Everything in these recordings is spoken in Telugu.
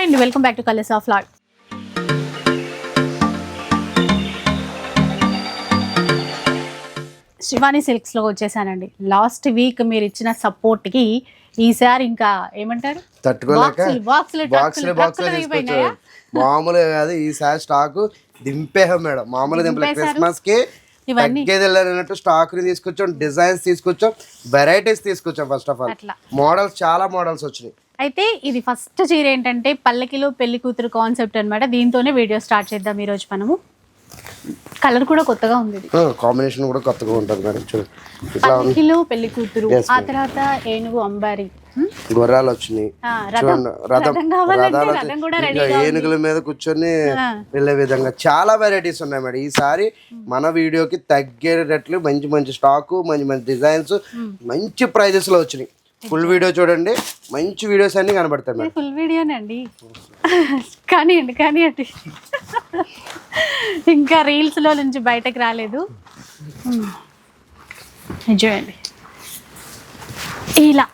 హాయ్ అండి welcome back to colours of lord Shivani సిల్క్స్లో వచ్చేసానండి. లాస్ట్ వీక్ మీరు ఇచ్చిన సపోర్ట్కి ఈసారి ఇంకా ఏమంటారు? మామూలుగా కాదు ఈసారి స్టాక్ దింపేహాం మేడం. మామూలు దింపలే. క్రిస్మస్కి ఇవన్నీ? తగ్గేది వెళ్ళినట్టు స్టాక్ని తీసుకొచ్చాం డిజైన్స్ తీసుకొచ్చాం వెరైటీస్ తీసుకొచ్చాం ఫస్ట్ ఆఫ్ ఆల్ మోడల్స్ చాలా మోడల్స్ వచ్చినాయి. అయితే ఇది ఫస్ట్ చీర ఏంటంటే పల్లకిలో పెళ్ళి కూతురు కాన్సెప్ట్ అన్నమాట. దీంతోనే వీడియో స్టార్ట్ చేద్దాం ఈరోజు మనము. కలర్ కూడా కొత్తగా ఉంది కాంబినేషన్ కూడా కొత్తగా ఉంటుంది మేడం. చూడండి. పల్లకిలో పెళ్ళి కూతురు. ఆ. తర్వాత ఏనుగు అంబారి? గుర్రాలు వచ్చినాయి. ఏనుగుల మీద కూర్చొని. వెళ్ళే విధంగా చాలా వెరైటీస్ ఉన్నాయి మేడం. ఈసారి మన వీడియోకి తగ్గేటట్లు మంచి మంచి స్టాకు మంచి మంచి డిజైన్స్ మంచి ప్రైజెస్లో వచ్చినాయి. ఫుల్ వీడియో చూడండి. మంచి వీడియోస్ అన్ని కనబడతాయి మేడం. ఫుల్ వీడియోనండి కానివ్వండి కానివ్వండి ఇంకా రీల్స్లో నుంచి బయటకు రాలేదు. చూడండి. ఇలా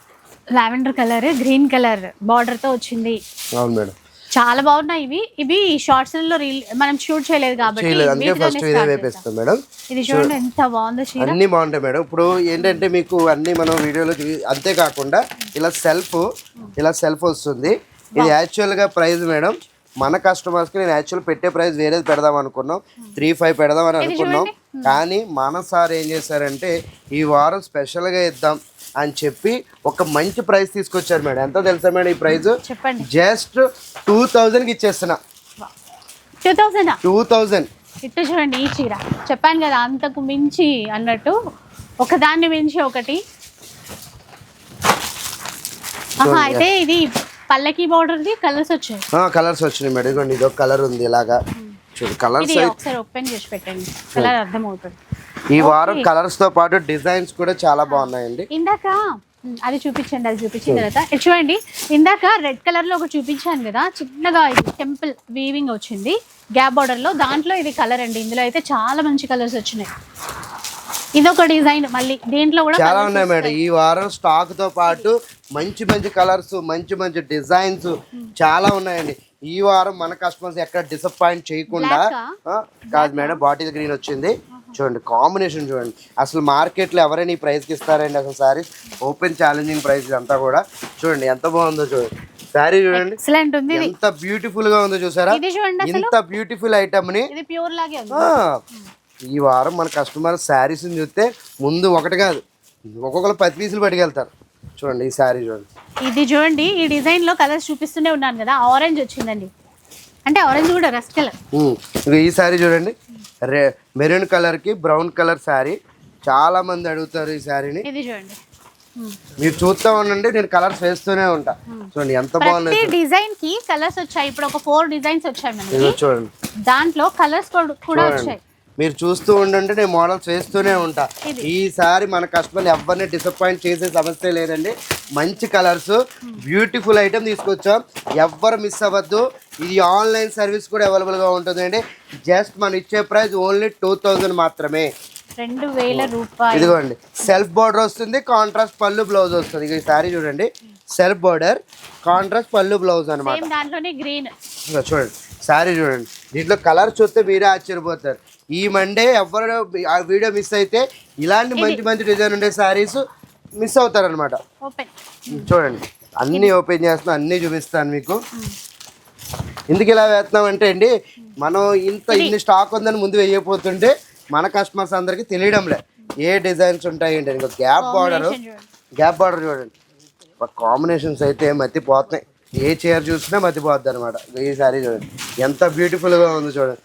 లావెండర్ కలర్ గ్రీన్ కలర్ బార్డర్తో వచ్చింది. అవును మేడం. చాలా బాగున్నాయి ఇవి. ఇవి షార్ట్స్లలో రీల్ మనం షూట్ చేయలేదు కాబట్టి అందుకే ఫస్ట్ ఇదే. వేపేస్తాం మేడం. ఇది చూడండి ఎంత బాగుందో చీర. అన్ని బాగుంటాయి మేడం. ఇప్పుడు ఏంటంటే మీకు అన్ని మనం వీడియోలో చూ- అంతేకాకుండా ఇలా సెల్ఫ్ ఇలా సెల్ఫ్ వస్తుంది. ఇది యాక్చువల్గా ప్రైస్ మేడం. మన కస్టమర్స్కి నేను యాక్చువల్ పెట్టే ప్రైస్ వేరేది పెడదాం అనుకున్నాం. త్రీ ఫైవ్ పెడదాం అని అనుకున్నాం. కానీ మన సార్ ఏం చేశారంటే ఈ వారం స్పెషల్గా ఇద్దాం. అని చెప్పి ఒక మంచి ప్రైస్ తీసుకొచ్చారు మేడం. ఎంత తెలుసా మేడం ఈ ప్రైస్? చెప్పండి. జస్ట్ టూ థౌజండ్కి ఇచ్చేస్తున్నా. Two thousand two thousand. ఇటు చూడండి ఈ చీర. చెప్పాను కదా అంతకు మించి అన్నట్టు ఒకదాన్ని మించి ఒకటి. అయితే ఇది పల్లకి బార్డర్ది కలర్స్ వచ్చాయి. కలర్స్ వచ్చినాయి మేడం. ఇదిగోండి ఇది ఒక కలర్ ఉంది ఇలాగా. చూడు కలర్స్ ఒకసారి ఓపెన్ చేసి పెట్టండి. కలర్ అర్థమవుతుంది. ఈ వారం కలర్స్తో పాటు డిజైన్స్ కూడా చాలా బాగున్నాయండి. ఇందాక అది చూపించండి అది చూపించిన తర్వాత. చూడండి ఇందాక రెడ్ కలర్లో ఒకటి చూపించాను కదా చిన్నగా ఇది టెంపుల్ వీవింగ్ వచ్చింది గ్యాప్ బార్డర్లో. దాంట్లో ఇది కలర్ అండి ఇందులో అయితే చాలా మంచి కలర్స్ వచ్చినాయి. ఇది ఒక డిజైన్ మళ్ళీ దీంట్లో కూడా చాలా ఉన్నాయి మేడం. ఈ వారం స్టాక్తో పాటు మంచి మంచి కలర్స్ మంచి మంచి డిజైన్స్ చాలా ఉన్నాయండి. ఈ వారం మన కస్టమర్స్ ఎక్కడ డిసప్పాయింట్ చేయకుండా కాదు మేడం బాటిల్ గ్రీన్ వచ్చింది. చూడండి కాంబినేషన్ చూడండి. అసలు మార్కెట్లో ఎవరైనా ఈ ప్రైస్కి ఇస్తారండి అసలు సారీ? ఓపెన్ ఛాలెంజింగ్ ప్రైస్ అంతా కూడా. చూడండి ఎంత బాగుందో చూడండి సారీ చూడండి ఎక్సలెంట్ ఉంది. ఇది ఎంత బ్యూటిఫుల్గా ఉందో చూసారా? ఇంత బ్యూటిఫుల్ ఐటమ్ని. ఇది ప్యూర్ లాగే ఉంది. ఆ, ఈ వారం మన కస్టమర్ శారీస్ చూస్తే ముందు ఒకటి కాదు ఒక్కొక్కరు పది పీసులు పట్టుకెళ్తారు. చూడండి ఈ శారీ చూడండి. ఇది చూడండి ఈ డిజైన్లో కలర్స్ చూపిస్తూనే ఉన్నాను కదా ఆరెంజ్ వచ్చిందండి. అంటే ఆరెంజ్ కూడా రస్ట్ కలర్. ఇగో ఈ శారీ చూడండి. రే మెరూన్ కలర్కి బ్రౌన్ కలర్ శారీ. చాలా మంది అడుగుతారు ఈ శారీని. ఇది చూడండి. మీరు చూస్తూ ఉండండి నేను కలర్స్ వేస్తూనే ఉంటా. చూడండి ఎంత బాగుంది డిజైన్కి కలర్స్ వచ్చాయి. ఇప్పుడు ఒక ఫోర్ డిజైన్స్ వచ్చాయి మనకి. చూడండి. దాంట్లో కలర్స్ కూడా వచ్చాయి. మీరు చూస్తూ ఉండండి నేను మోడల్స్ వేస్తూనే ఉంటా. ఈసారి మన కస్టమర్ ఎవరిని డిసప్పాయింట్ చేసే సమస్య లేదండి. మంచి కలర్స్ బ్యూటిఫుల్ ఐటమ్ తీసుకొచ్చాం. ఎవ్వరు మిస్ అవ్వద్దు. ఇది ఆన్లైన్ సర్వీస్ కూడా అవైలబుల్గా ఉంటుందండి. జస్ట్ మనం ఇచ్చే ప్రైస్ ఓన్లీ టూ థౌజండ్ మాత్రమే. రెండు వేల రూపాయలు. ఇదిగోండి. సెల్ఫ్ బార్డర్ వస్తుంది కాంట్రాస్ట్ పళ్ళు బ్లౌజ్ వస్తుంది. ఈ సారీ చూడండి. సెల్ఫ్ బార్డర్ కాంట్రాస్ట్ పళ్ళు బ్లౌజ్ అనమాట చూడండి. శారీ చూడండి. దీంట్లో కలర్ చూస్తే మీరే ఆశ్చర్యపోతారు. ఈ మండే ఎవరు ఆ వీడియో మిస్ అయితే ఇలాంటి మంచి మంచి డిజైన్ ఉండే శారీస్ మిస్ అవుతారు అనమాట ఓపెన్ చూడండి. అన్నీ ఓపెన్ చేస్తున్నాం అన్నీ చూపిస్తాను మీకు. ఎందుకు ఇలా వేస్తున్నాం అంటే అండి మనం ఇంత ఇన్ని స్టాక్ ఉందని ముందు వేయకపోతుంటే మన కస్టమర్స్ అందరికి తెలియడంలే. ఏ డిజైన్స్ ఉంటాయి ఏంటి ఇంకా గ్యాప్ బార్డర్ గ్యాప్ బార్డర్ చూడండి. కాంబినేషన్స్ అయితే మతిపోతున్నాయి. ఏ చీర చూసినా మతిపోద్ది అనమాట ఈ సారీ చూడండి. ఎంత బ్యూటిఫుల్గా ఉంది చూడండి.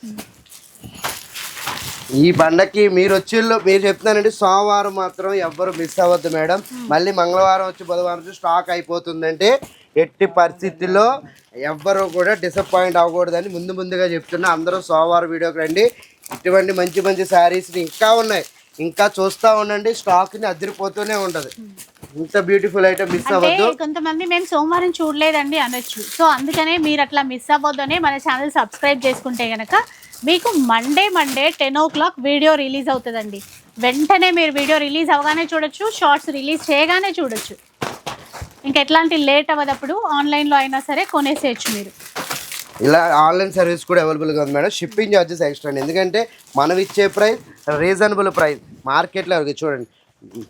ఈ పండక్కి మీరు వచ్చిల్లో మీరు చెప్తున్నానండి సోమవారం మాత్రం ఎవ్వరు మిస్ అవ్వద్దు మేడం. మళ్ళీ మంగళవారం వచ్చి బుధవారం వచ్చి స్టాక్ అయిపోతుందంటే ఎట్టి పరిస్థితుల్లో ఎవ్వరు కూడా డిసప్పాయింట్ అవ్వకూడదని ముందు ముందుగా చెప్తున్నా. అందరూ సోమవారం వీడియోకి రండి. ఇటువంటి మంచి మంచి శారీస్ ఇంకా ఉన్నాయి. ఇంకా చూస్తూ ఉండండి స్టాక్ని అదిరిపోతూనే ఉంటుంది. ఇంత బ్యూటిఫుల్ ఐటమ్ మిస్ అవ్వద్దు. కొంతమంది మేము సోమవారం చూడలేదండి అనొచ్చు. సో అందుకనే మీరు అట్లా మిస్ అవ్వద్దనే మన ఛానల్ సబ్స్క్రైబ్ చేసుకుంటే గనక మీకు Monday Monday ten o'clock video release అవుతుందండి. వెంటనే మీరు వీడియో రిలీజ్ అవగానే చూడొచ్చు షార్ట్స్ రిలీజ్ చేయగానే చూడొచ్చు. ఇంకా ఎట్లాంటి లేట్ అవ్వదప్పుడు ఆన్లైన్లో అయినా సరే కొనేసేయచ్చు మీరు. ఇలా ఆన్లైన్ సర్వీస్ కూడా అవైలబుల్గా ఉంది మేడం. షిప్పింగ్ ఛార్జెస్ ఎక్స్ట్రా ఎందుకంటే మనం ఇచ్చే ప్రైస్ రీజనబుల్ ప్రైస్ మార్కెట్లో చూడండి.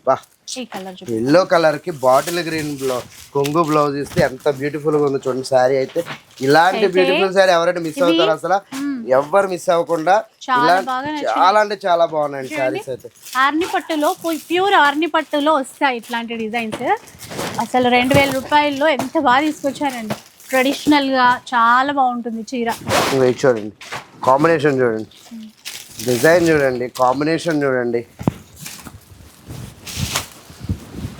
బా. ఈ కలర్ ఎల్లో కలర్కి బాటిల్ గ్రీన్ బ్లౌ కొంగు బ్లౌజ్ ఇస్తే ఎంత బ్యూటిఫుల్గా ఉందో చూడండి. శారీ అయితే ఇలాంటి బ్యూటిఫుల్ శారీ ఎవరైనా మిస్ అవుతారు అసలు? ఎవ్వరు మిస్ అవ్వకుండా చాలా ఇలా బాగా చాలా అంటే చాలా బాగున్నాయండి శారీస్ అయితే. ఆర్ని పట్టులో ప్యూర్ ఆర్ని పట్టులో వస్తాయి ఇట్లాంటి డిజైన్స్ అసలు రెండు వేల రూపాయల్లో ఎంత బాగా తీసుకొచ్చారండి. ట్రెడిషనల్గా చాలా బాగుంటుంది చీర. చూడండి. కాంబినేషన్ చూడండి. డిజైన్ చూడండి కాంబినేషన్ చూడండి.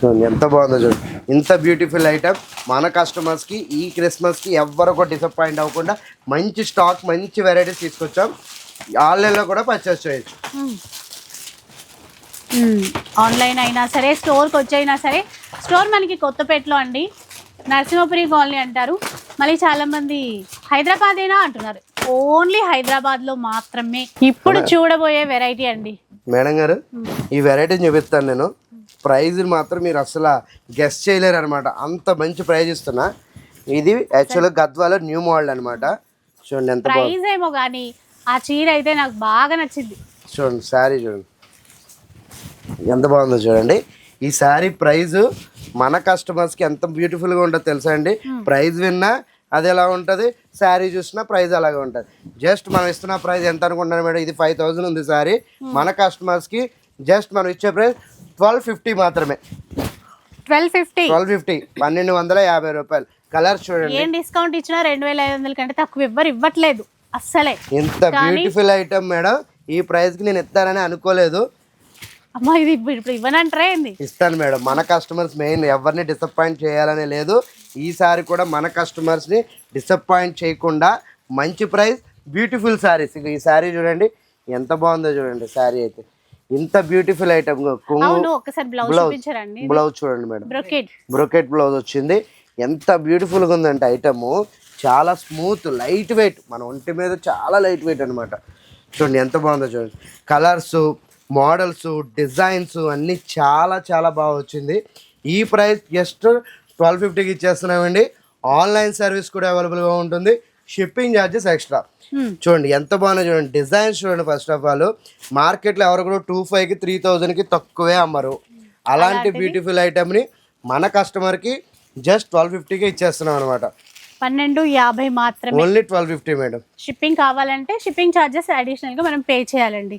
చూడండి ఎంత బాగుందో చూడండి. ఇంత బ్యూటిఫుల్ ఐటమ్ మన కస్టమర్స్కి ఈ క్రిస్మస్కి కూడా డిసప్పాయింట్ అవ్వకుండా మంచి స్టాక్ మంచి వెరైటీస్ తీసుకొచ్చాం. ఆన్లైన్లో కూడా పర్చేస్ చేయొచ్చు. ఆన్లైన్ అయినా సరే స్టోర్కి వచ్చైనా సరే స్టోర్ మనకి కొత్తపేటలో అండి. నరసింహపురి కాలనీ అంటారు. మళ్ళీ చాలా మంది హైదరాబాదేనా అంటున్నారు. ఓన్లీ హైదరాబాద్లో మాత్రమే. ఇప్పుడు చూడబోయే వెరైటీ అండి. మేడం గారు ఈ వెరైటీని చూపిస్తాను నేను. ప్రైజ్ మాత్రం మీరు అసలు గెస్ట్ చేయలేరు అనమాట అంత మంచి ప్రైజ్ ఇస్తున్నా. ఇది యాక్చువల్గా గద్వాలో న్యూ మోడల్ అనమాట చూడండి ఎంత బాగుంది. ప్రైస్ ఏమో కానీ ఆ చీర అయితే నాకు బాగా నచ్చింది. చూడండి శారీ చూడండి. ఎంత బాగుందో చూడండి. ఈ శారీ ప్రైజ్ మన కస్టమర్స్కి ఎంత బ్యూటిఫుల్గా ఉంటుందో తెలుసా అండి? ప్రైజ్ విన్నా అది ఎలా ఉంటుంది శారీ చూసినా ప్రైస్ అలాగే ఉంటుంది. జస్ట్ మనం ఇస్తున్న ప్రైస్ ఎంత అనుకుంటున్నాను మేడం? ఇది ఫైవ్ థౌసండ్ ఉంది శారీ. మన కస్టమర్స్కి జస్ట్ మనం ఇచ్చే ప్రైస్ ట్వెల్వ్ ఫిఫ్టీ మాత్రమే. ట్వెల్వ్ ఫిఫ్టీ ట్వెల్వ్ ఫిఫ్టీ పన్నెండు వందల యాభై రూపాయలు. కలర్ చూడండి. ఏం డిస్కౌంట్ ఇచ్చినా రెండు వేల ఐదు వందల కంటే తక్కువ ఎవ్వరు ఇవ్వట్లేదు అస్సలే. ఎంత బ్యూటిఫుల్ ఐటమ్ మేడం. ఈ ప్రైస్కి నేను ఇస్తానని అనుకోలేదు. అమ్మా ఇది ఇప్పుడు ఇవ్వనంటారే ఏంది? ఇస్తాను మేడం. మన కస్టమర్స్ మెయిన్ ఎవరిని డిసప్పాయింట్ చేయాలనే లేదు. ఈసారి కూడా మన కస్టమర్స్ని డిసప్పాయింట్ చేయకుండా మంచి ప్రైస్ బ్యూటిఫుల్ శారీస్ ఇక ఈ శారీ చూడండి. ఎంత బాగుందో చూడండి శారీ అయితే. ఇంత బ్యూటిఫుల్ ఐటమ్ బ్లౌజ్ బ్లౌజ్ చూడండి మేడం. బ్రొకెట్. బ్లౌజ్ వచ్చింది. ఎంత బ్యూటిఫుల్గా ఉందంటే ఐటము. చాలా స్మూత్ లైట్ వెయిట్. మన ఒంటి మీద చాలా లైట్ వెయిట్ అనమాట చూడండి ఎంత బాగుందో చూడండి. కలర్స్ మోడల్స్ డిజైన్స్ అన్నీ చాలా చాలా బాగా వచ్చింది. ఈ ప్రైస్ జస్ట్ ట్వెల్వ్ ఫిఫ్టీకి ఇచ్చేస్తున్నామండి. ఆన్లైన్ సర్వీస్ కూడా అవైలబుల్గా ఉంటుంది. Shipping charges extra. చూడండి ఎంత బాగున్నా చూడండి. డిజైన్స్ చూడండి ఫస్ట్ ఆఫ్ ఆల్. మార్కెట్లో ఎవరు కూడా టూ ఫైవ్కి త్రీ థౌజండ్కి తక్కువే అమ్మరు. అలాంటి బ్యూటిఫుల్ ఐటమ్ని మన కస్టమర్కి జస్ట్ ట్వెల్వ్ ఫిఫ్టీకే ఇచ్చేస్తున్నాం అనమాట పన్నెండు యాభై మాత్రమే. Only twelve fifty madam. Shipping కావాలంటే షిప్పింగ్ ఛార్జెస్ అడిషనల్గా మనం పే చేయాలండి.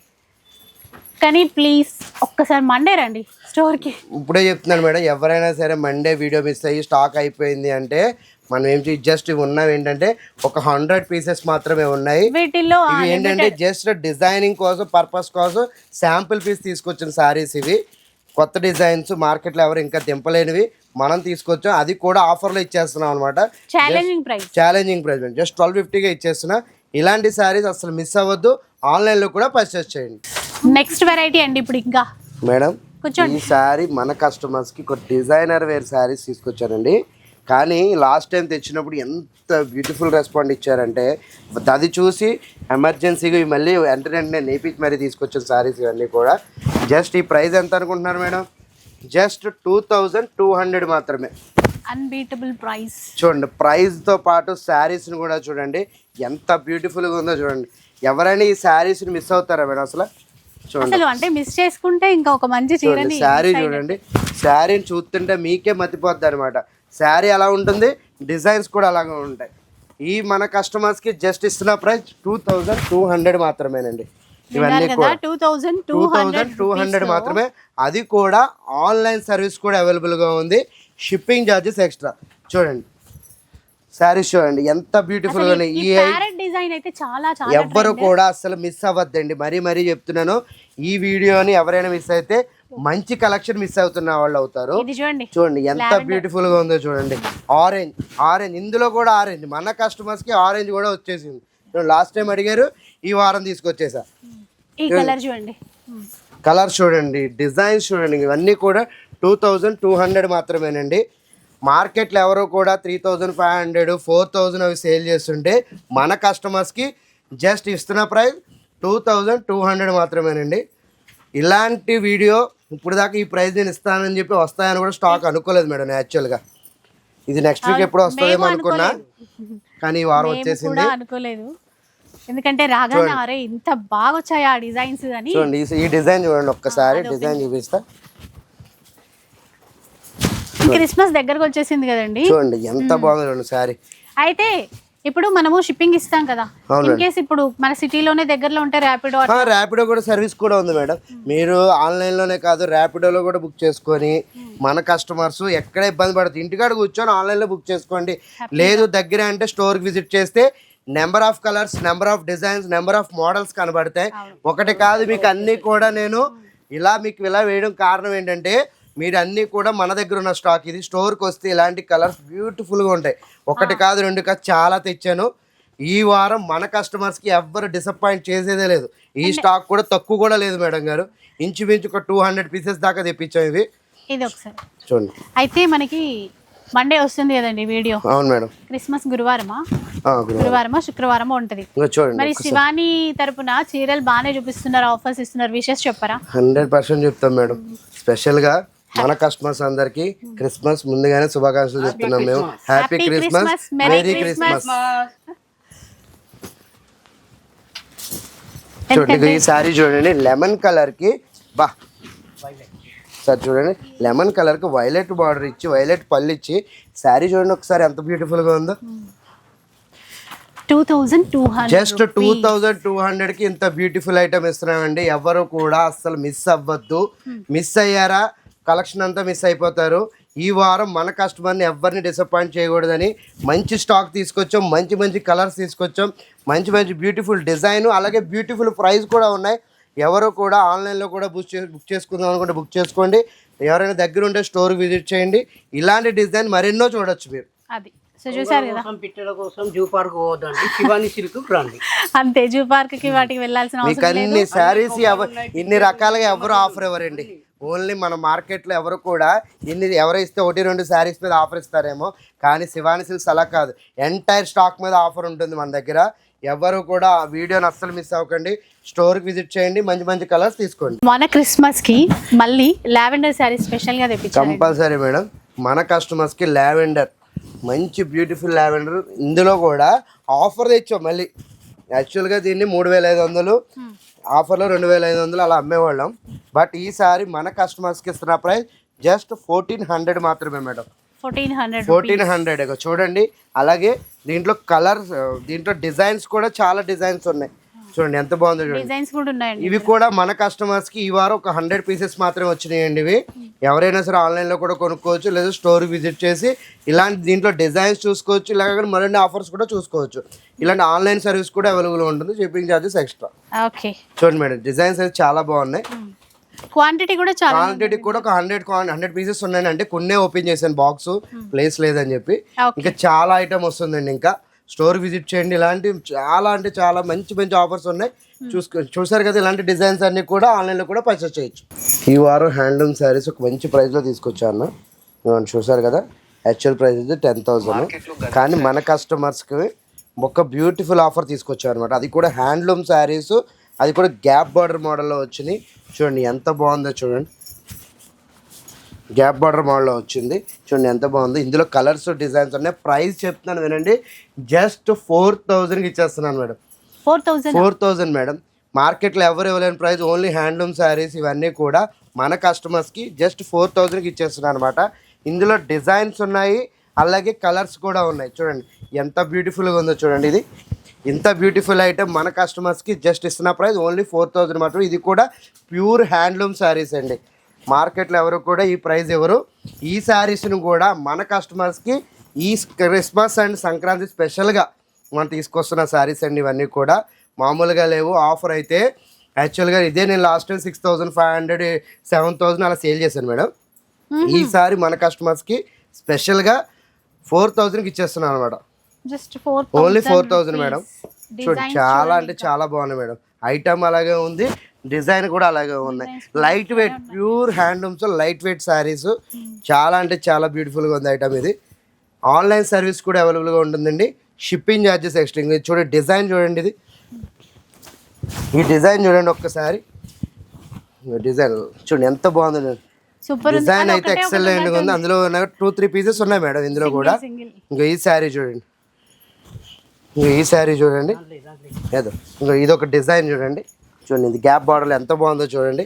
కానీ ప్లీజ్ ఒక్కసారి మండే రండి స్టోర్కి. ఇప్పుడే చెప్తున్నాను మేడం ఎవరైనా సరే మండే వీడియో మిస్ అయ్యి స్టాక్ అయిపోయింది అంటే మనం ఏం జస్ట్ ఇవి ఉన్నవి ఏంటంటే ఒక హండ్రెడ్ పీసెస్ మాత్రమే ఉన్నాయి. వీటిల్లో ఇవి ఏంటంటే జస్ట్ డిజైనింగ్ కోసం పర్పస్ కోసం శాంపుల్ పీస్ తీసుకొచ్చిన సారీస్ ఇవి. కొత్త డిజైన్స్ మార్కెట్లో ఎవరు ఇంకా దింపలేనివి. మనం తీసుకొచ్చాం. అది కూడా ఆఫర్లో ఇచ్చేస్తున్నాం అనమాట challenging price challenging price just twelve ఫిఫ్టీగా ఇచ్చేస్తున్నా. ఇలాంటి శారీస్ అసలు మిస్ అవ్వద్దు. ఆన్లైన్లో కూడా పర్చేస్ చేయండి. నెక్స్ట్ వెరైటీ అండి ఇప్పుడు ఇంకా. మేడం. ఈ శారీ మన కస్టమర్స్కి ఒక డిజైనర్ వేర్ శారీస్ తీసుకొచ్చానండి కానీ లాస్ట్ టైం తెచ్చినప్పుడు ఎంత బ్యూటిఫుల్ రెస్పాండ్ ఇచ్చారంటే అది చూసి ఎమర్జెన్సీగా ఇవి మళ్ళీ వెంటనే వెంటనే నేపించి మరీ తీసుకొచ్చిన శారీస్ ఇవన్నీ కూడా. జస్ట్ ఈ ప్రైస్ ఎంత అనుకుంటున్నారు madam? Just two thousand two hundred మాత్రమే. అన్బీటబుల్ ప్రైస్ చూడండి ప్రైస్తో పాటు శారీస్ని కూడా చూడండి ఎంత బ్యూటిఫుల్గా ఉందో చూడండి. ఎవరైనా ఈ శారీస్ని మిస్ అవుతారా మేడం అసలు? చూడండి. అంటే మిస్ చేసుకుంటే ఇంకా ఒక మంచి చీరని శారీ చూడండి. శారీని చూస్తుంటే మీకే మతిపోద్ది అనమాట శారీ అలా ఉంటుంది డిజైన్స్ కూడా అలాగే ఉంటాయి. ఈ మన కస్టమర్స్కి జస్ట్ ఇస్తున్న price two thousand two hundred మాత్రమేనండి. ఇవన్నీ కూడా. Two thousand two thousand two hundred మాత్రమే. అది కూడా ఆన్లైన్ సర్వీస్ కూడా అవైలబుల్గా ఉంది. షిప్పింగ్ ఛార్జెస్ ఎక్స్ట్రా చూడండి. శారీస్ చూడండి ఎంత బ్యూటిఫుల్గా ఉన్నాయి. ఈ డిజైన్ అయితే చాలా చాలా ఎవ్వరు కూడా అసలు మిస్ అవ్వద్దండి. మరీ మరీ చెప్తున్నాను. ఈ వీడియోని ఎవరైనా మిస్ అయితే మంచి కలెక్షన్ మిస్ అవుతున్న వాళ్ళు అవుతారు. చూడండి. ఎంత బ్యూటిఫుల్గా ఉందో చూడండి. ఆరెంజ్ ఆరెంజ్ ఇందులో కూడా ఆరెంజ్ మన కస్టమర్స్కి ఆరెంజ్ కూడా వచ్చేసింది. లాస్ట్ టైం అడిగారు ఈ వారం తీసుకొచ్చేసా. చూడండి. కలర్ చూడండి. డిజైన్స్ చూడండి ఇవన్నీ కూడా టూ థౌజండ్ టూ హండ్రెడ్ మాత్రమేనండి. మార్కెట్లో ఎవరో కూడా three thousand five hundred four thousand అవి సేల్ చేస్తుంటే మన కస్టమర్స్కి జస్ట్ ఇస్తున్న price two thousand two hundred మాత్రమేనండి. ఇలాంటి వీడియో ఇప్పుడు దాకా ఈ ప్రైస్ నేను ఇస్తానని చెప్పి వస్తాయని కూడా స్టాక్ అనుకోలేదు మేడం యాక్చువల్గా ఇది నెక్స్ట్ వీక్ ఎప్పుడు వస్తుందేమో అనుకున్నా. కానీ ఈ వారం వచ్చేసింది. అనుకోలేదు. ఎందుకంటే రాగానే అరే ఇంత బాగా వచ్చాయి ఆ డిజైన్స్ అని? చూడండి ఈ- డిజైన్ చూడండి ఒక్కసారి డిజైన్ చూపిస్తా. క్రిస్మస్ దగ్గరకు వచ్చేసింది కదండి. చూడండి ఎంత బాగుంది చూడండి సారీ. అయితే ఇప్పుడు మనము షిప్పింగ్ ఇస్తాం కదా. అవునండి. ఇన్ కేస్ ఇప్పుడు మన సిటీలోనే దగ్గరలో ఉంటే ర్యాపిడో ర్యాపిడో కూడా సర్వీస్ కూడా ఉంది మేడం. మీరు ఆన్లైన్లోనే కాదు ర్యాపిడోలో కూడా బుక్ చేసుకొని మన కస్టమర్స్ ఎక్కడ ఇబ్బంది పడుతుంది ఇంటికాడ కూర్చొని ఆన్లైన్లో బుక్ చేసుకోండి. లేదు దగ్గర అంటే స్టోర్కి విజిట్ చేస్తే number of colours number of designs number of models కనబడతాయి. ఒకటి కాదు మీకు అన్నీ కూడా నేను ఇలా మీకు ఇలా వేయడం కారణం ఏంటంటే మీరు అన్నీ కూడా మన దగ్గర ఉన్న స్టాక్ ఇది. స్టోర్కి వస్తే ఇలాంటి కలర్స్ బ్యూటిఫుల్గా ఉంటాయి. ఒకటి కాదు రెండు కాదు చాలా తెచ్చాను. ఈ వారం మన కస్టమర్స్కి ఎవ్వరు డిసప్పాయింట్ చేసేదే లేదు. ఈ స్టాక్ కూడా తక్కువ కూడా లేదు మేడం గారు. ఇంచుమించు ఒక టూ హండ్రెడ్ పీసెస్ దాకా తెప్పించాం ఇవి. ఇది ఒకసారి. చూడండి. అయితే మనకి మండే వస్తుంది కదండి వీడియో. అవును మేడం. క్రిస్మస్ గురువారమా? గురువారమా? శుక్రవారమా ఉంటది. చూడండి మరి శివాని తరపున చీరలు బాగానే చూపిస్తున్నారు ఆఫర్స్ ఇస్తున్నారు విషెస్ చెప్పరా? హండ్రెడ్ పర్సెంట్ చెప్తాం మేడం. స్పెషల్గా మన కస్టమర్స్ అందరికి క్రిస్మస్ ముందుగానే శుభాకాంక్షలు చెప్తున్నాం మేము. Happy Christmas merry. క్రిస్మస్ చూడండి ఈ సారీ చూడండి లెమన్ కలర్కి బా. సార్ చూడండి లెమన్ కలర్కి వైలెట్ బార్డర్ ఇచ్చి వైలెట్ పళ్ళు ఇచ్చి శారీ చూడండి ఒకసారి ఎంత బ్యూటిఫుల్గా ఉందో. జస్ట్ టూ థౌజండ్ టూ హండ్రెడ్కి ఇంత బ్యూటిఫుల్ ఐటమ్ ఇస్తున్నామండి. ఎవరు కూడా అస్సలు మిస్ అవ్వద్దు. మిస్ అయ్యారా? కలెక్షన్ అంతా మిస్ అయిపోతారు. ఈ వారం మన కస్టమర్ని ఎవరిని డిసప్పాయింట్ చేయకూడదని మంచి స్టాక్ తీసుకొచ్చాం మంచి మంచి కలర్స్ తీసుకొచ్చాం మంచి మంచి బ్యూటిఫుల్ డిజైన్ అలాగే బ్యూటిఫుల్ ప్రైస్ కూడా ఉన్నాయి. ఎవరు కూడా ఆన్లైన్లో కూడా బుక్ చే బుక్ చేసుకుందాం అనుకుంటే బుక్ చేసుకోండి. ఎవరైనా దగ్గర ఉంటే స్టోర్ విజిట్ చేయండి. ఇలాంటి డిజైన్ మరెన్నో చూడొచ్చు మీరు. అది. సో చూసారు కదా? కోసం పిట్టల కోసం జూ పార్క్ పోవద్దండి. శివాని సిల్క్ రండి. అంతే జూ పార్క్కి వాటికి వెళ్ళాల్సిన మీకు అవసరం లేదు. అన్ని శారీస్ ఇన్ని రకాలుగా ఎవరు ఆఫర్ ఇవ్వరండి. ఓన్లీ మన మార్కెట్లో ఎవరు కూడా ఇన్ని ఎవరు ఇస్తే ఒకటి రెండు శారీస్ మీద ఆఫర్ ఇస్తారేమో. కానీ శివాని సిల్క్స్ అలా కాదు. ఎంటైర్ స్టాక్ మీద ఆఫర్ ఉంటుంది మన దగ్గర. ఎవరు కూడా ఆ వీడియోని అస్సలు మిస్ అవ్వకండి. స్టోర్కి విజిట్ చేయండి. మంచి మంచి కలర్స్ తీసుకోండి. మన క్రిస్మస్కి మళ్ళీ లావెండర్ శారీ స్పెషల్గా కంపల్సరీ మేడం. మన కస్టమర్స్కి లావెండర్ మంచి బ్యూటిఫుల్ లావెండర్ ఇందులో కూడా ఆఫర్ తెచ్చాం మళ్ళీ. యాక్చువల్గా దీన్ని మూడు వేల ఐదు వందలు. ఆఫర్లో రెండు వేల ఐదు వందలు అలా అమ్మేవాళ్ళం. బట్ ఈసారి మన కస్టమర్స్కి ఇస్తున్న ప్రైస్ జస్ట్ ఫోర్టీన్ హండ్రెడ్ మాత్రమే madam. Fourteen hundred fourteen hundred చూడండి. అలాగే దీంట్లో కలర్స్ దీంట్లో డిజైన్స్ కూడా చాలా డిజైన్స్ ఉన్నాయి. చూడండి ఎంత బాగుందో చూడండి. డిజైన్స్ కూడా ఉన్నాయండి ఇవి కూడా మన కస్టమర్స్కి ఈ వారం ఒక హండ్రెడ్ పీసెస్ మాత్రమే వచ్చినాయండి ఇవి. ఎవరైనా సరే ఆన్లైన్లో కూడా కొనుక్కోవచ్చు లేదా స్టోర్ విజిట్ చేసి ఇలాంటి దీంట్లో డిజైన్స్ చూసుకోవచ్చు ఇలాగ మరిన్ని ఆఫర్స్ కూడా చూసుకోవచ్చు. ఇలాంటి ఆన్లైన్ సర్వీస్ కూడా అవైలబుల్ ఉంటుంది షిప్పింగ్ ఛార్జెస్ ఎక్స్ట్రా ఓకే. చూడండి మేడం డిజైన్స్ అయితే చాలా బాగున్నాయి. క్వాంటిటీ కూడా చాలా క్వాంటిటీ కూడా ఒక హండ్రెడ్ హండ్రెడ్ పీసెస్ ఉన్నాయండి. అంటే కొన్నే ఓపెన్ చేశాను బాక్స్ ప్లేస్ లేదని చెప్పి. ఇంకా చాలా ఐటమ్ వస్తుందండి ఇంకా. స్టోర్ విజిట్ చేయండి. ఇలాంటి చాలా అంటే చాలా మంచి మంచి ఆఫర్స్ ఉన్నాయి. చూసుకో చూసారు కదా ఇలాంటి డిజైన్స్ అన్ని కూడా ఆన్లైన్లో కూడా పర్చేస్ చేయొచ్చు. ఈ వారం హ్యాండ్లూమ్ శారీస్ ఒక మంచి ప్రైస్లో తీసుకొచ్చాను చూసారు కదా? యాక్చువల్ ప్రైస్ అయితే టెన్ థౌసండ్. కానీ మన కస్టమర్స్కి ఒక బ్యూటిఫుల్ ఆఫర్ తీసుకొచ్చారు అనమాట అది కూడా హ్యాండ్లూమ్ శారీస్ అది కూడా గ్యాప్ బార్డర్ మోడల్లో వచ్చినాయి. చూడండి ఎంత బాగుందో చూడండి. గ్యాప్ బార్డర్ మోడల్లో వచ్చింది. చూడండి ఎంత బాగుంది. ఇందులో కలర్స్ డిజైన్స్ ఉన్నాయి. ప్రైస్ చెప్తున్నాను వినండి. జస్ట్ ఫోర్ థౌజండ్కి ఇచ్చేస్తున్నాను madam. Four thousand four thousand madam. మార్కెట్లో ఎవరు ఇవ్వలేని ప్రైస్ ఓన్లీ హ్యాండ్లూమ్ శారీస్ ఇవన్నీ కూడా మన కస్టమర్స్కి జస్ట్ ఫోర్ థౌజండ్కి ఇచ్చేస్తున్నాను అనమాట ఇందులో డిజైన్స్ ఉన్నాయి. అలాగే కలర్స్ కూడా ఉన్నాయి. చూడండి ఎంత బ్యూటిఫుల్గా ఉందో చూడండి ఇది. ఇంత బ్యూటిఫుల్ ఐటమ్ మన కస్టమర్స్కి జస్ట్ ఇస్తున్న ప్రైస్ ఓన్లీ ఫోర్ థౌజండ్ మాత్రం. ఇది కూడా ప్యూర్ హ్యాండ్లూమ్ శారీస్ అండి. మార్కెట్లో ఎవరు కూడా ఈ ప్రైస్ ఎవరు ఈ శారీస్ను కూడా మన కస్టమర్స్కి ఈ క్రిస్మస్ అండ్ సంక్రాంతి స్పెషల్గా మనం తీసుకొస్తున్న శారీస్ అండి ఇవన్నీ కూడా మామూలుగా లేవు. ఆఫర్ అయితే యాక్చువల్గా ఇదే నేను last time six thousand five hundred seven thousand అలా సేల్ చేశాను మేడం. ఈసారి మన కస్టమర్స్కి స్పెషల్గా ఫోర్ థౌజండ్కి ఇచ్చేస్తున్నాను అనమాట ఓన్లీ ఫోర్ థౌజండ్ మేడం. చూడు చాలా అంటే చాలా బాగున్నాయి మేడం. ఐటమ్ అలాగే ఉంది డిజైన్ కూడా అలాగే ఉన్నాయి. Light weight pure handlooms light weight sarees చాలా అంటే చాలా బ్యూటిఫుల్గా ఉంది ఐటమ్ ఇది. ఆన్లైన్ సర్వీస్ కూడా అవైలబుల్గా ఉంటుందండి. షిప్పింగ్ ఛార్జెస్ ఎక్స్ట్రా ఇది చూడండి డిజైన్ చూడండి ఇది. ఈ డిజైన్ చూడండి ఒక్కసారి. డిజైన్ చూడండి ఎంత బాగుంది సూపర్ డిజైన్ అయితే ఎక్సలెంట్గా ఉంది. అందులో టూ త్రీ పీసెస్ ఉన్నాయి మేడం ఇందులో కూడా. ఇంకా ఈ శారీ చూడండి. ఇంకో ఈ శారీ చూడండి. ఏదో ఇంకో ఇది ఒక డిజైన్ చూడండి. చూడండి ఇది గ్యాప్ బార్డర్లు ఎంత బాగుందో చూడండి.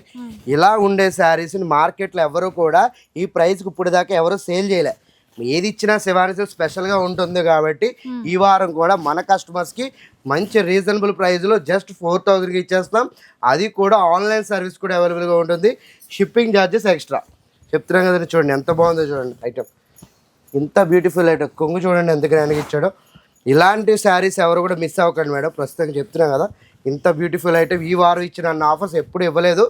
ఇలా ఉండే శారీస్ని మార్కెట్లో ఎవరు కూడా ఈ ప్రైస్కి ఇప్పుడు దాకా ఎవరు సేల్ చేయలే. ఏది ఇచ్చినా శివాని స్పెషల్గా ఉంటుంది కాబట్టి ఈ వారం కూడా మన కస్టమర్స్కి మంచి రీజనబుల్ ప్రైస్లో జస్ట్ ఫోర్ థౌజండ్కి ఇచ్చేస్తాం అది కూడా ఆన్లైన్ సర్వీస్ కూడా అవైలబుల్గా ఉంటుంది. షిప్పింగ్ ఛార్జెస్ ఎక్స్ట్రా చెప్తున్నాం కదండి చూడండి ఎంత బాగుందో చూడండి ఐటమ్ ఇంత బ్యూటిఫుల్ ఐటమ్ కొంగు చూడండి ఎంత గ్రాండ్గా ఇచ్చాడో. ఇలాంటి శారీస్ ఎవరు కూడా మిస్ అవ్వకండి మేడం. ప్రస్తుతం చెప్తున్నాం కదా ఇంత బ్యూటిఫుల్ ఐటమ్ ఈ వారం ఇచ్చిన అన్న ఆఫర్స్ ఎప్పుడు ఇవ్వలేదు.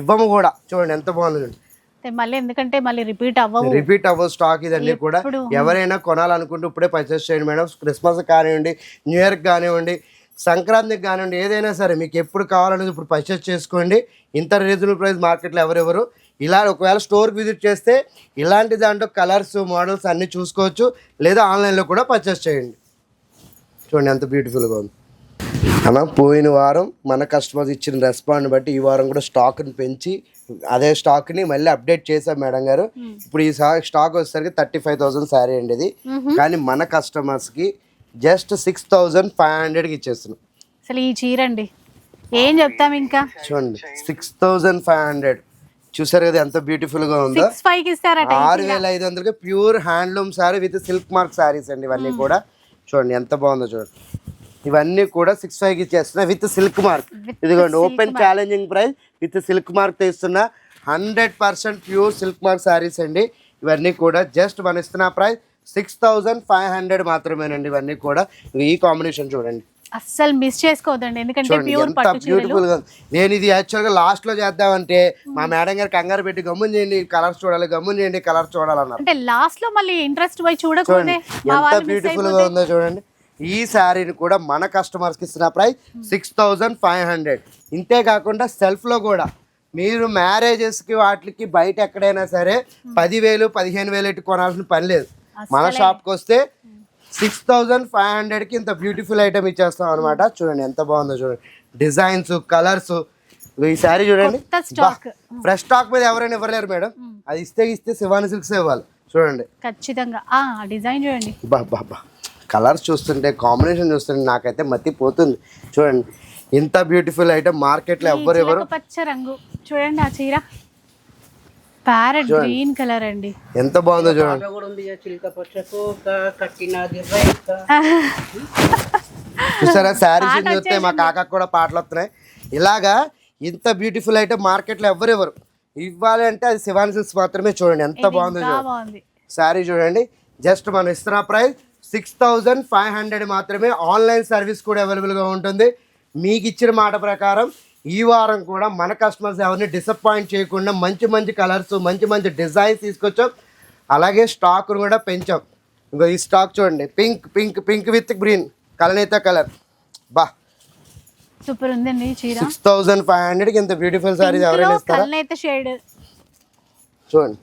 ఇవ్వము కూడా. చూడండి ఎంత బాగుంది చూడండి. మళ్ళీ ఎందుకంటే మళ్ళీ రిపీట్ అవ్వవు. రిపీట్ అవ్వ స్టాక్ ఇదన్నీ కూడా? ఎవరైనా కొనాలనుకుంటే ఇప్పుడే పర్చేస్ చేయండి మేడం. క్రిస్మస్ కానివ్వండి న్యూ ఇయర్కి కానివ్వండి సంక్రాంతికి కానివ్వండి ఏదైనా సరే మీకు ఎప్పుడు కావాలనేది ఇప్పుడు పర్చేస్ చేసుకోండి. ఇంత రీజనబుల్ ప్రైస్ మార్కెట్లో ఎవరెవరు? ఇలా ఒకవేళ స్టోర్కి విజిట్ చేస్తే ఇలాంటి దాంట్లో కలర్స్ మోడల్స్ అన్నీ చూసుకోవచ్చు. లేదా ఆన్లైన్లో కూడా పర్చేస్ చేయండి. చూడండి ఎంత బ్యూటిఫుల్గా ఉంది. అన్న పోయిన వారం మన కస్టమర్స్ ఇచ్చిన రెస్పాండ్ బట్టి ఈ వారం కూడా స్టాక్ని పెంచి అదే స్టాక్ని మళ్ళీ అప్డేట్ చేశాం మేడం గారు. ఇప్పుడు ఈ స్టాక్ వచ్చేసరికి థర్టీ ఫైవ్ థౌసండ్ శారీ అండి ఇది. కానీ మన కస్టమర్స్కి జస్ట్ సిక్స్ థౌజండ్ ఫైవ్ హండ్రెడ్కి ఇచ్చేస్తున్నాం. అసలు ఈ చీర అండి. ఏం చెప్తాం ఇంకా? చూడండి సిక్స్ థౌజండ్ ఫైవ్ హండ్రెడ్ చూసారు కదా ఎంత ఉందో? కి ఇస్తారట ఈ ఆరు. వేల ఐదు వందలకి pure handloom saree with silk mark sarees అండి ఇవన్నీ కూడా. చూడండి ఎంత బాగుందో చూడండి. ఇవన్నీ కూడా సిక్స్ ఫైవ్కి ఇచ్చేస్తున్నా విత్ సిల్క్ మార్క్ ఇదిగోండి open challenging price with silk mark తీస్తున్నా. Hundred percent pure silk mark sarees అండి. ఇవన్నీ కూడా జస్ట్ మన ఇస్తున్న price six thousand five hundred మాత్రమేనండి ఇవన్నీ కూడా. ఈ కాంబినేషన్ చూడండి. అస్సలు మిస్ చేసుకోవద్దండి. ఎందుకంటే ప్యూర్ పట్టు బ్యూటిఫుల్గా. నేను ఇది యాక్చువల్గా లాస్ట్లో చేద్దామంటే మా మేడం గారు కంగారు పెట్టి గమ్మున చేయండి కలర్స్ చూడాలి గమ్మున చేయండి కలర్స్ చూడాలన్నారు. అంటే లాస్ట్లో మళ్ళీ ఇంట్రెస్ట్ పోయి మా ఎంత బ్యూటిఫుల్గా ఉందో చూడండి. ఈ శారీని కూడా మన కస్టమర్స్కి ఇస్తున్న price six thousand five hundred ఇంతే కాకుండా సెల్ఫ్లో కూడా మీరు మ్యారేజెస్కి వాటికి బయట ఎక్కడైనా సరే పదివేలు పదిహేను వేలు ఎట్టి కొనాల్సిన పని లేదు. మన షాప్కి వస్తే సిక్స్ థౌజండ్ ఫైవ్ హండ్రెడ్కి ఇంత బ్యూటిఫుల్ ఐటమ్ ఇచ్చేస్తాం అనమాట చూడండి ఎంత బాగుందో చూడండి. డిజైన్స్ కలర్స్ ఈ శారీ చూడండి. ఫ్రెష్ స్టాక్ మీద ఎవరైనా ఇవ్వలేరు మేడం. అది ఇస్తే ఇస్తే శివాని సిల్క్స్ ఇవ్వాలి. చూడండి. ఖచ్చితంగా. డిజైన్ చూడండి. బా బా బా. కలర్స్ చూస్తుంటే కాంబినేషన్ చూస్తుంటే నాకైతే మతి పోతుంది. చూడండి. ఇంత బ్యూటిఫుల్ ఐటమ్ మార్కెట్లో ఎవరు చిలక పచ్చ రంగు. చూడండి ఆ చీర. ప్యారెట్ గ్రీన్ కలర్ అండి. ఎంత బాగుందో చూడండి. చూసారా శారీస్ చూస్తే మా కాకకు కూడా పాటలు వస్తున్నాయి. ఇలాగా ఇంత బ్యూటిఫుల్ ఐటమ్ మార్కెట్లో ఎవ్వరు ఎవరు ఇవ్వాలి అంటే అది శివాని సిల్క్స్ మాత్రమే చూడండి ఎంత బాగుందో చూడండి. శారీ చూడండి జస్ట్ మనం ఇస్తున్న price six thousand five hundred మాత్రమే. ఆన్లైన్ సర్వీస్ కూడా అవైలబుల్గా ఉంటుంది. మీకు ఇచ్చిన మాట ప్రకారం ఈ వారం కూడా మన కస్టమర్స్ ఎవరిని డిసప్పాయింట్ చేయకుండా మంచి మంచి కలర్స్ మంచి మంచి డిజైన్స్ తీసుకొచ్చాం. అలాగే స్టాక్ను కూడా పెంచాం. ఇంకో ఈ స్టాక్ చూడండి. Pink pink pink with green కలనేత colour బా. సూపర్ ఉందండి చీర. సిక్స్ థౌజండ్ ఫైవ్ హండ్రెడ్కి ఇంత బ్యూటిఫుల్ సారీస్ ఎవరైనా ఇస్తారా? షేడ్ చూడండి.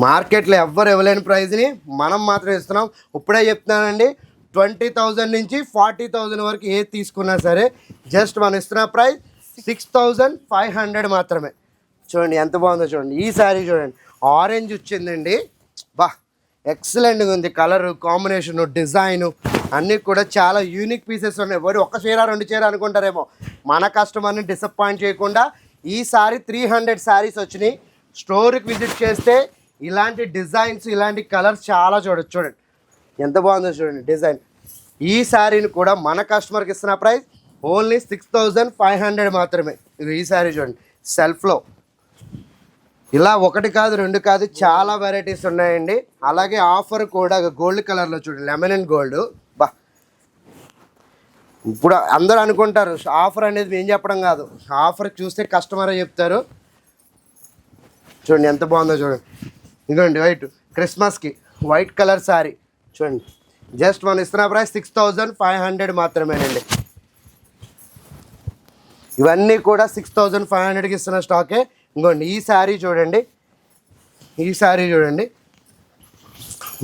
మార్కెట్లో ఎవ్వరు ఇవ్వలేని ప్రైస్ని మనం మాత్రం ఇస్తున్నాం. ఇప్పుడే చెప్తున్నానండి. ట్వంటీ థౌజండ్ నుంచి ఫార్టీ థౌజండ్ వరకు ఏది తీసుకున్నా సరే జస్ట్ మనం ఇస్తున్న price six thousand five hundred మాత్రమే. చూడండి ఎంత బాగుందో చూడండి. ఈ శారీ చూడండి. ఆరెంజ్ వచ్చిందండి. బా ఎక్సలెంట్గా ఉంది. కలరు కాంబినేషన్ డిజైను అన్నీ కూడా చాలా యూనిక్ పీసెస్ ఉన్నాయి. వరి ఒక చీర రెండు చీర అనుకుంటారేమో. మన కస్టమర్ని డిసప్పాయింట్ చేయకుండా ఈ సారీ త్రీ హండ్రెడ్ శారీస్ వచ్చినాయి. స్టోర్కి విజిట్ చేస్తే ఇలాంటి డిజైన్స్ ఇలాంటి కలర్స్ చాలా చూడొచ్చు. చూడండి. ఎంత బాగుందో చూడండి డిజైన్. ఈ శారీని కూడా మన కస్టమర్కి ఇస్తున్న price only six thousand five hundred మాత్రమే. ఇది ఈ శారీ చూడండి. సెల్ఫ్లో ఇలా ఒకటి కాదు రెండు కాదు చాలా వెరైటీస్ ఉన్నాయండి. అలాగే ఆఫర్ కూడా గోల్డ్ కలర్లో చూడండి. లెమన్ అండ్ గోల్డ్ బా. ఇప్పుడు అందరూ అనుకుంటారు ఆఫర్ అనేది మేము చెప్పడం కాదు. ఆఫర్ చూస్తే కస్టమరే చెప్తారు. చూడండి ఎంత బాగుందో చూడండి. ఇదిగోండి వైట్ క్రిస్మస్కి వైట్ కలర్ శారీ చూడండి. జస్ట్ మనం ఇస్తున్న price six thousand five hundred మాత్రమేనండి. ఇవన్నీ కూడా సిక్స్ థౌజండ్ ఫైవ్ హండ్రెడ్కి ఇస్తున్న స్టాకే ఇంకోండి ఈ శారీ చూడండి. ఈ శారీ చూడండి.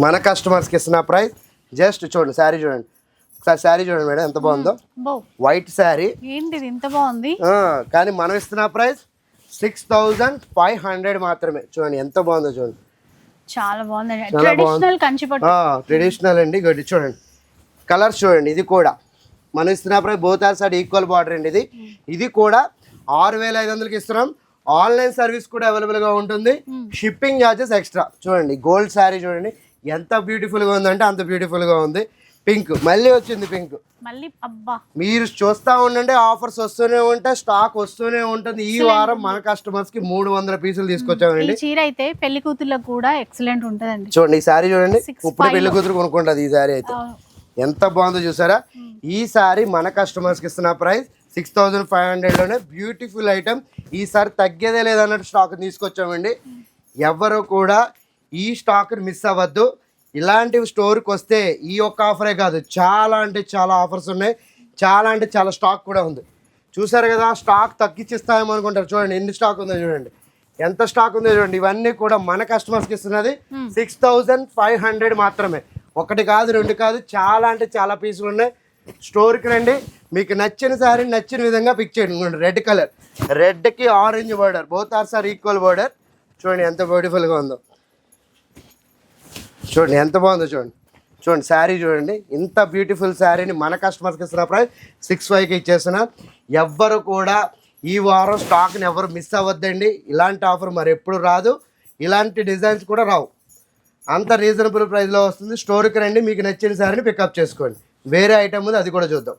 మన కస్టమర్స్కి ఇస్తున్న ప్రైస్ జస్ట్ చూడండి శారీ చూడండి. ఒకసారి శారీ చూడండి మేడం ఎంత బాగుందో. White saree. ఏంటిది ఇంత బాగుంది? కానీ మనం ఇస్తున్న price six thousand five hundred మాత్రమే. చూడండి ఎంత బాగుందో చూడండి. చాలా బాగుందండి. బాగుంది. ట్రెడిషనల్ కంచిపట్టు ట్రెడిషనల్ అండి గడ్డి చూడండి. కలర్స్ చూడండి ఇది కూడా. మనం ఇస్తున్న price both are side equal border అండి ఇది. ఇది కూడా ఆరు వేల ఐదు వందలకి ఇస్తున్నాం. ఆన్లైన్ సర్వీస్ కూడా అవైలబుల్గా ఉంటుంది. షిప్పింగ్ ఛార్జెస్ ఎక్స్ట్రా చూడండి గోల్డ్ శారీ చూడండి. ఎంత బ్యూటిఫుల్గా ఉందంటే అంత బ్యూటిఫుల్గా ఉంది. పింక్ మళ్ళీ వచ్చింది పింక్. మళ్ళీ అబ్బా. మీరు చూస్తూ ఉండండి ఆఫర్స్ వస్తూనే ఉంటాయి స్టాక్ వస్తూనే ఉంటుంది. ఈ వారం మన కస్టమర్స్కి మూడు వందల పీసులు తీసుకొచ్చామండి. చీర అయితే పెళ్ళి కూతుర్లకు కూడా ఎక్సలెంట్ ఉంటదండి. చూడండి ఈ శారీ చూడండి ఇప్పుడు పెళ్ళి కూతురు కొనుక్కుంటుంది ఈ శారీ అయితే. ఎంత బాగుందో చూసారా? ఈ సారీ మన కస్టమర్స్కి ఇస్తున్న ప్రైస్ సిక్స్ థౌజండ్ ఫైవ్ హండ్రెడ్లోనే బ్యూటిఫుల్ ఐటమ్ ఈసారి తగ్గేదే లేదన్నట్టు స్టాక్ తీసుకొచ్చామండి. ఎవరు కూడా ఈ స్టాక్ని మిస్ అవ్వద్దు. ఇలాంటివి స్టోర్కి వస్తే ఈ ఒక్క ఆఫరే కాదు. చాలా అంటే చాలా ఆఫర్స్ ఉన్నాయి. చాలా అంటే చాలా స్టాక్ కూడా ఉంది. చూసారు కదా స్టాక్ తగ్గించిస్తామేమో అనుకుంటారు. చూడండి ఎన్ని స్టాక్ ఉందో చూడండి. ఎంత స్టాక్ ఉందో చూడండి. ఇవన్నీ కూడా మన కస్టమర్స్కి ఇస్తున్నది సిక్స్ థౌజండ్ ఫైవ్ హండ్రెడ్ మాత్రమే. ఒకటి కాదు రెండు కాదు చాలా అంటే చాలా పీసులు ఉన్నాయి. స్టోర్కి రండి. మీకు నచ్చిన సారీ నచ్చిన విధంగా పిక్ చేయండి. Red colour. రెడ్కి orange border. Both are sir equal border. చూడండి ఎంత బ్యూటిఫుల్గా ఉందో. చూడండి ఎంత బాగుందో చూడండి. చూడండి శారీ చూడండి. ఇంత బ్యూటిఫుల్ శారీని మన కస్టమర్స్కి ఇస్తున్న ప్రైస్ సిక్స్ ఫైవ్కి ఇచ్చేస్తున్నా. ఎవ్వరు కూడా ఈ వారం స్టాక్ని ఎవరు మిస్ అవ్వద్దండి. ఇలాంటి ఆఫర్ మరి ఎప్పుడు రాదు. ఇలాంటి డిజైన్స్ కూడా రావు. అంత రీజనబుల్ ప్రైస్లో వస్తుంది. స్టోర్కి రండి మీకు నచ్చిన శారీని పికప్ చేసుకోండి. వేరే ఐటమ్ ఉంది అది కూడా చూద్దాం.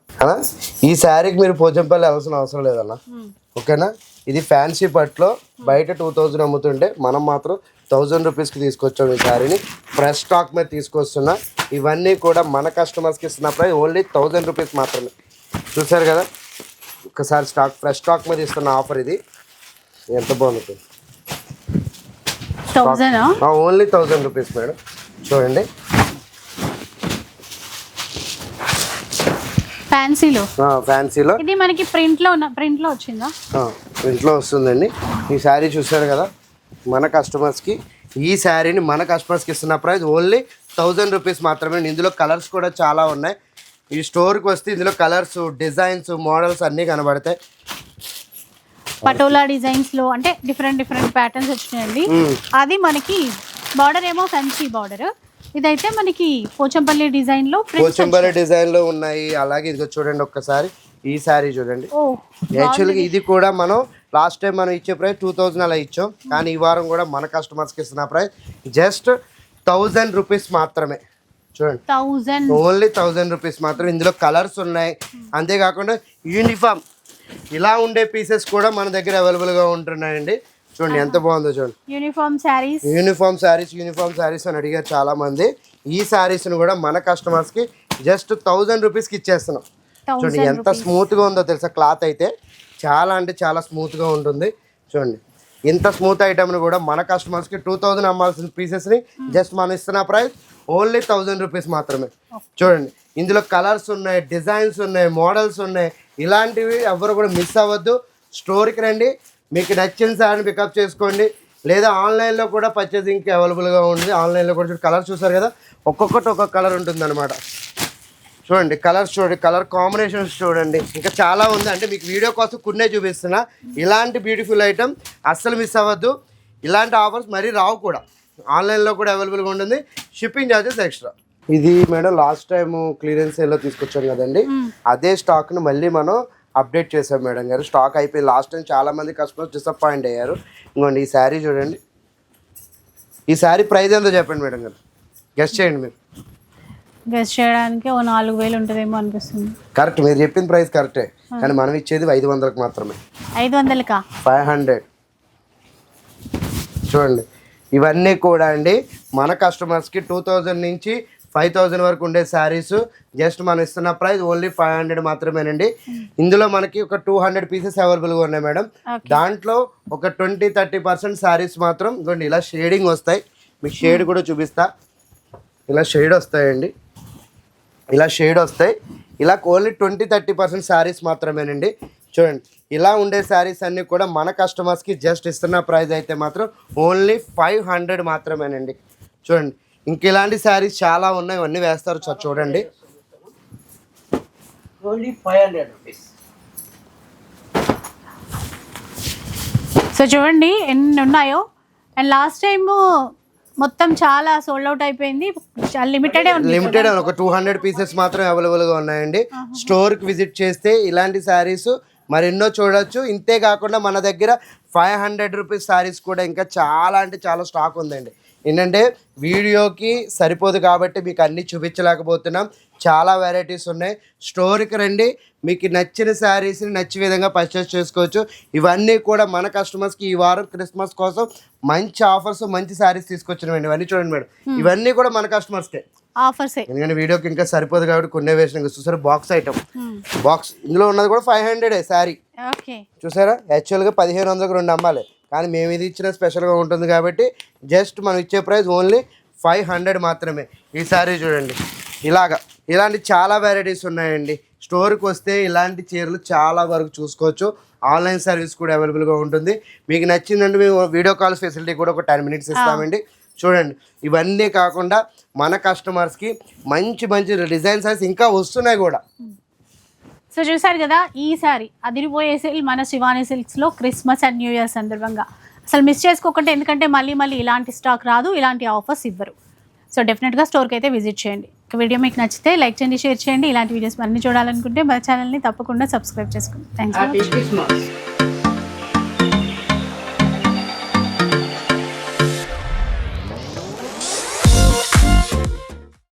ఈ శారీకి మీరు పోచంపల్లి వెళ్ళాల్సిన అవసరం లేదన్నా. ఓకేనా? ఇది ఫ్యాన్సీ పట్లో బయట టూ థౌజండ్ అమ్ముతుంటే మనం మాత్రం థౌజండ్ రూపీస్కి తీసుకొచ్చాం ఈ శారీని. ఫ్రెష్ స్టాక్ మీద తీసుకొస్తున్నా. ఇవన్నీ కూడా మన కస్టమర్స్కి ఇస్తున్న ప్రైస్ ఓన్లీ థౌజండ్ రూపీస్ మాత్రమే. చూసారు కదా? ఒకసారి స్టాక్ ఫ్రెష్ స్టాక్ మీద ఇస్తున్న ఆఫర్ ఇది. ఎంత బాగుంది. Only thousand rupees madam. చూడండి. ఫ్యాన్సీలో ఫ్యాన్సీలో ఇది మనకి ప్రింట్లో ఉన్న ప్రింట్లో వచ్చిందా? ఇంట్లో వస్తుందండి. ఈ శారీ చూసారు కదా? మన కస్టమర్స్కి ఈ శారీని మన కస్టమర్స్కి ఇస్తున్న ప్రైస్ ఓన్లీ థౌజండ్ రూపీస్ మాత్రమే. ఇందులో కలర్స్ కూడా చాలా ఉన్నాయి. ఈ స్టోర్కి వస్తే ఇందులో కలర్స్ డిజైన్స్ మోడల్స్ అన్నీ కనబడతాయి. పటోలా డిజైన్స్లో అంటే డిఫరెంట్ డిఫరెంట్ ప్యాటర్న్స్ వచ్చినాయండి. అది మనకి బార్డర్ ఏమో ఫ్యాన్సీ బార్డర్. ఇదైతే మనకి పోచంపల్లి డిజైన్లో ప్రింట్స్ పోచంబరి డిజైన్లో ఉన్నాయి. అలాగే ఇదిగో చూడండి ఒక్కసారి. ఈ శారీ చూడండి. యాక్చువల్గా ఇది కూడా మనం లాస్ట్ టైం మనం ఇచ్చే ప్రైస్ టూ థౌజండ్ అలా ఇచ్చాం. కానీ ఈ వారం కూడా మన కస్టమర్స్కి ఇస్తున్న ప్రైస్ జస్ట్ థౌజండ్ రూపీస్ మాత్రమే. చూడండి. థౌజండ్ ఓన్లీ థౌజండ్ రూపీస్ మాత్రం ఇందులో కలర్స్ ఉన్నాయి. అంతేకాకుండా యూనిఫామ్ ఇలా ఉండే పీసెస్ కూడా మన దగ్గర అవైలబుల్గా ఉంటున్నాయండి. చూడండి ఎంత బాగుందో చూడండి. Uniform sarees uniform sarees uniform sarees అని అడిగారు చాలా మంది ఈ శారీస్ని కూడా మన కస్టమర్స్కి జస్ట్ థౌజండ్ రూపీస్కి ఇచ్చేస్తున్నాం. చూడండి ఎంత స్మూత్గా ఉందో తెలుసా? క్లాత్ అయితే చాలా అంటే చాలా స్మూత్గా ఉంటుంది. చూడండి ఇంత స్మూత్ ఐటమ్ని కూడా మన కస్టమర్స్కి టూ థౌజండ్ అమ్మాల్సిన పీసెస్ని జస్ట్ మనం ఇస్తున్న ప్రైస్ ఓన్లీ థౌజండ్ రూపీస్ మాత్రమే. చూడండి ఇందులో కలర్స్ ఉన్నాయి డిజైన్స్ ఉన్నాయి మోడల్స్ ఉన్నాయి. ఇలాంటివి ఎవరు కూడా మిస్ అవ్వద్దు. స్టోర్కి రండి మీకు నచ్చిన సారీని పికప్ చేసుకోండి. లేదా ఆన్లైన్లో కూడా పర్చేసింగ్కి అవైలబుల్గా ఉంది. ఆన్లైన్లో కూడా కలర్ చూసారు కదా? ఒక్కొక్కటి ఒక్కొక్క కలర్ ఉంటుంది చూడండి కలర్స్ చూడండి కలర్ కాంబినేషన్స్ చూడండి. ఇంకా చాలా ఉంది. అంటే మీకు వీడియో కోసం కొన్నే చూపిస్తున్నా. ఇలాంటి బ్యూటిఫుల్ ఐటమ్ అస్సలు మిస్ అవ్వద్దు. ఇలాంటి ఆఫర్స్ మరీ రావు కూడా. ఆన్లైన్లో కూడా అవైలబుల్గా ఉంటుంది. షిప్పింగ్ ఛార్జెస్ ఎక్స్ట్రా ఇది మేడం లాస్ట్ టైం క్లియరెన్స్ సేల్లో తీసుకొచ్చాం కదండి. అదే స్టాక్ను మళ్ళీ మనం అప్డేట్ చేసాం మేడం గారు. స్టాక్ అయిపోయి లాస్ట్ టైం చాలా మంది కస్టమర్స్ డిసప్పాయింట్ అయ్యారు. ఇంకోండి ఈ శారీ చూడండి. ఈ శారీ ప్రైస్ ఎంతో చెప్పండి మేడం గారు? గెస్ట్ చేయండి మీరు. గెస్ట్ చేయడానికి ఓ నాలుగు వేలు ఉంటుందేమో అనిపిస్తుంది. కరెక్ట్ మీరు చెప్పిన ప్రైస్ కరెక్టే. కానీ మనం ఇచ్చేది ఐదు వందలకు మాత్రమే. ఐదు వందలకా? Five hundred. చూడండి ఇవన్నీ కూడా అండి మన కస్టమర్స్కి టూ థౌజండ్ నుంచి ఫైవ్ థౌజండ్ వరకు ఉండే శారీస్ జస్ట్ మనం ఇస్తున్న ప్రైస్ ఓన్లీ ఫైవ్ హండ్రెడ్ మాత్రమేనండి. ఇందులో మనకి ఒక టూ హండ్రెడ్ పీసెస్ అవైలబుల్గా ఉన్నాయి మేడం. దాంట్లో ఒక ట్వంటీ థర్టీ పర్సెంట్ శారీస్ మాత్రం ఇదిగోండి ఇలా షేడింగ్ వస్తాయి. మీకు షేడ్ కూడా చూపిస్తా. ఇలా షేడ్ వస్తాయండి. ఇలా షేడ్ వస్తాయి. ఇలా only twenty thirty percent sarees మాత్రమేనండి. చూడండి ఇలా ఉండే శారీస్ అన్నీ కూడా మన కస్టమర్స్కి జస్ట్ ఇస్తున్న ప్రైస్ అయితే మాత్రం ఓన్లీ ఫైవ్ హండ్రెడ్ మాత్రమేనండి. చూడండి ఇంక ఇలాంటి శారీస్ చాలా ఉన్నాయి ఇవన్నీ వేస్తారు చూ- చూడండి. Only five hundred rupees so చూడండి ఎన్ని ఉన్నాయో. అండ్ లాస్ట్ టైం మొత్తం చాలా సోల్డ్ అవుట్ అయిపోయింది. చాలా లిమిటెడే ఉంది లిమిటెడ్ ఒక టూ హండ్రెడ్ పీసెస్ మాత్రం అవైలబుల్గా ఉన్నాయండి. స్టోర్కి విజిట్ చేస్తే ఇలాంటి శారీస్ మరెన్నో చూడొచ్చు. ఇంతే కాకుండా మన దగ్గర ఫైవ్ హండ్రెడ్ రూపీస్ శారీస్ కూడా ఇంకా చాలా అంటే చాలా స్టాక్ ఉందండి. ఏంటంటే వీడియోకి సరిపోదు కాబట్టి మీకు అన్నీ చూపించలేకపోతున్నాం. చాలా వెరైటీస్ ఉన్నాయి. స్టోర్కి రండి. మీకు నచ్చిన శారీస్ని నచ్చిన విధంగా పర్చేస్ చేసుకోవచ్చు. ఇవన్నీ కూడా మన కస్టమర్స్కి ఈ వారం క్రిస్మస్ కోసం మంచి ఆఫర్స్ మంచి శారీస్ తీసుకొచ్చినవండి. ఇవన్నీ చూడండి మేడం. ఇవన్నీ కూడా మన కస్టమర్స్కే ఆఫర్సే ఎందుకంటే వీడియోకి ఇంకా సరిపోదు కాబట్టి కొన్ని వేసిన చూసారు? బాక్స్ ఐటమ్ బాక్స్ ఇందులో ఉన్నది కూడా ఫైవ్ హండ్రెడ్ శారీ చూసారా? యాక్చువల్గా పదిహేను వందలకు రెండు అమ్మాలి. కానీ మేము ఇది ఇచ్చిన స్పెషల్గా ఉంటుంది కాబట్టి జస్ట్ మనం ఇచ్చే ప్రైస్ ఓన్లీ ఫైవ్ హండ్రెడ్ మాత్రమే. ఈ శారీ చూడండి. ఇలాగా. ఇలాంటి చాలా వెరైటీస్ ఉన్నాయండి. స్టోర్కి వస్తే ఇలాంటి చీరలు చాలా వరకు చూసుకోవచ్చు. ఆన్లైన్ సర్వీస్ కూడా అవైలబుల్గా ఉంటుంది. మీకు నచ్చిందంటే మేము వీడియో కాల్ ఫెసిలిటీ కూడా ఒక టెన్ మినిట్స్ ఇస్తామండి. చూడండి. ఇవన్నీ కాకుండా మన కస్టమర్స్కి మంచి మంచి డిజైన్ సైజ్ ఇంకా వస్తున్నాయి కూడా. సో చూసారు కదా ఈసారి అదిరిపోయే సెల్ మన శివాని సిల్క్స్లో క్రిస్మస్ అండ్ న్యూ ఇయర్ సందర్భంగా. అసలు మిస్ చేసుకోకుండా ఎందుకంటే మళ్ళీ మళ్ళీ ఇలాంటి స్టాక్ రాదు ఇలాంటి ఆఫర్స్ ఇవ్వరు. సో డెఫినెట్గా స్టోర్కి అయితే విజిట్ చేయండి. ఇక వీడియో మీకు నచ్చితే లైక్ చేయండి షేర్ చేయండి. ఇలాంటి వీడియోస్ అన్ని చూడాలనుకుంటే మన ఛానల్ని తప్పకుండా సబ్స్క్రైబ్ చేసుకోండి. థ్యాంక్స్